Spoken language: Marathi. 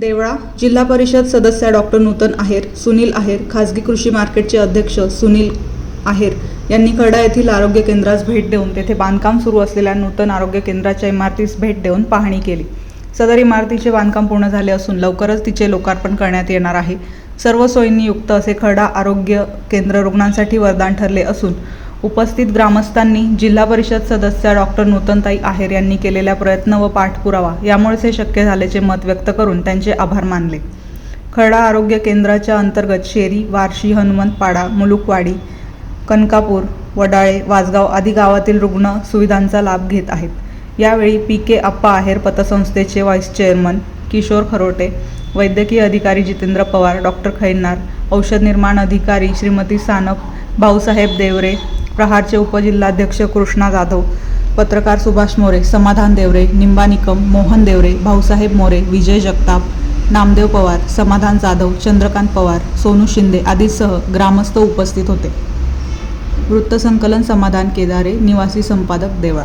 देवळा जिल्हा परिषद सदस्य डॉक्टर नूतन आहेर सुनील आहेर खाजगी कृषी मार्केटचे अध्यक्ष सुनील आहेर यांनी खडा येथील आरोग्य केंद्रास भेट देऊन तेथे बांधकाम सुरू असलेल्या नूतन आरोग्य केंद्राच्या इमारतीस भेट देऊन पाहणी केली. सदर इमारतीचे बांधकाम पूर्ण झाले असून लवकरच तिचे लोकार्पण करण्यात येणार आहे. सर्व सोयींनी युक्त असे खडा आरोग्य केंद्र रुग्णांसाठी वरदान ठरले असून उपस्थित ग्रामस्थांनी जिल्हा परिषद सदस्य डॉक्टर नूतनताई आहेर यांनी केलेल्या प्रयत्न व पाठपुरावा यामुळेच हे शक्य झाल्याचे मत व्यक्त करून त्यांचे आभार मानले. खर्डा आरोग्य केंद्राच्या अंतर्गत शेरी वारशी हनुमंतपाडा मुलुकवाडी कनकापूर वडाळे वासगाव आदी गावातील रुग्ण सुविधांचा लाभ घेत आहेत. यावेळी पी के आप्पा आहेर पतसंस्थेचे व्हाईस चेअरमन किशोर खरोटे वैद्यकीय अधिकारी जितेंद्र पवार डॉक्टर खैनार औषध निर्माण अधिकारी श्रीमती सानप भाऊसाहेब देवरे प्रहारचे उपजिल्हाध्यक्ष कृष्णा जाधव पत्रकार सुभाष मोरे समाधान देवरे निंबा निकम मोहन देवरे भाऊसाहेब मोरे विजय जगताप नामदेव पवार समाधान जाधव चंद्रकांत पवार सोनू शिंदे आदीसह ग्रामस्थ उपस्थित होते. वृत्तसंकलन समाधान केदारे निवासी संपादक देवळा.